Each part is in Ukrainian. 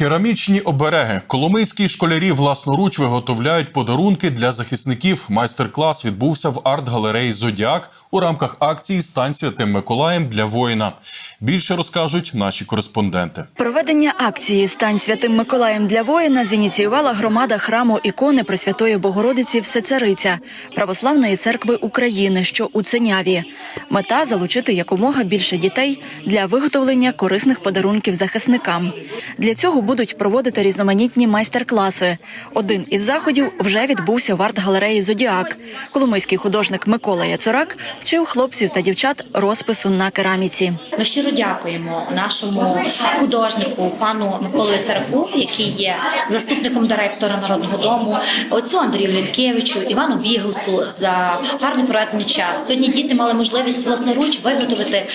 Керамічні обереги. Коломийські школярі власноруч виготовляють подарунки для захисників. Майстер-клас відбувся в арт-галереї Зодіак у рамках акції «Стань святим Миколаєм для воїна. Більше розкажуть наші кореспонденти. Проведення акції Стань святим Миколаєм для воїна зініціювала громада храму ікони Пресвятої Богородиці Всецариця Православної церкви України, що у Ценяві. Мета залучити якомога більше дітей для виготовлення корисних подарунків захисникам. Для цього будуть проводити різноманітні майстер-класи. Один із заходів вже відбувся в арт-галереї Зодіак. Коломийський художник Микола Яцурак вчив хлопців та дівчат розпису на кераміці. Ми щиро дякуємо нашому художнику, пану Миколою Цараку, який є заступником директора народного дому, отцю Андрію Лінкевичу, Івану Бігусу за гарний проведений час. Сьогодні діти мали можливість власноруч виготовити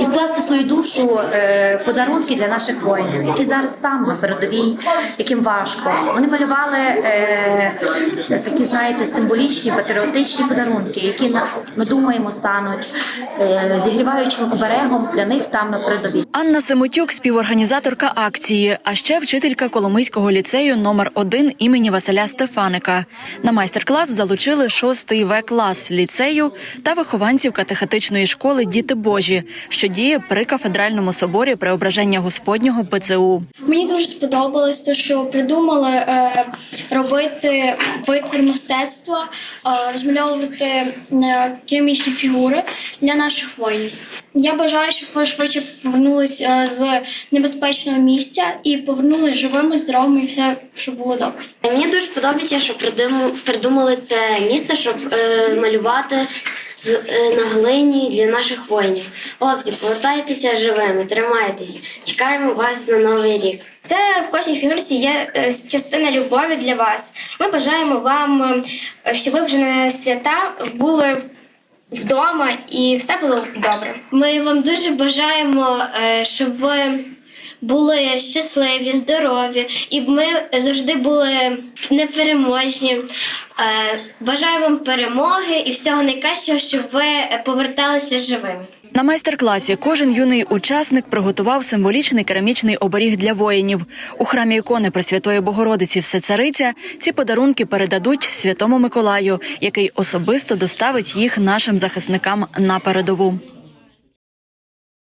і вкласти свою душу е, подарунки для наших воїнів, які зараз там на передовій, яким важко. Вони малювали е, такі, знаєте, символічні патріотичні подарунки, які ми думаємо стануть е, зігріваючим оберегом для них там на передовій. Анна Семотюк, співорганізаторка акції, а ще вчителька Коломийського ліцею номер 1 імені Василя Стефаника. На майстер-клас залучили шостий В клас ліцею та вихованців катехетичної школи Діти Божі, що діє при кафедральному соборі Преображення Господнього ПЦУ. Мені дуже сподобалось те, що придумали е, робити витвір мистецтва, е, розмальовувати е, керамічні фігури для наших воїнів. Я бажаю, щоб ви швидше повернулися з небезпечного місця і повернулися живими, здоровими і все, щоб було добре. Мені дуже подобається, що придумали, це місце, щоб е, малювати з, е, на глині для наших воїнів. Хлопці, повертайтеся живими, тримайтесь. Чекаємо вас на новий рік. Це в кожній фігурці є е, частина любові для вас. Ми бажаємо вам, е, щоб ви вже на свята були вдома і все було добре. Ми вам дуже бажаємо, е, щоб ви були щасливі, здорові, і ми завжди були непереможні. Е, Бажаю вам перемоги і всього найкращого, щоб ви поверталися живими. На майстер-класі кожен юний учасник приготував символічний керамічний оберіг для воїнів. У храмі ікони Пресвятої Богородиці Всецариця ці подарунки передадуть святому Миколаю, який особисто доставить їх нашим захисникам на передову.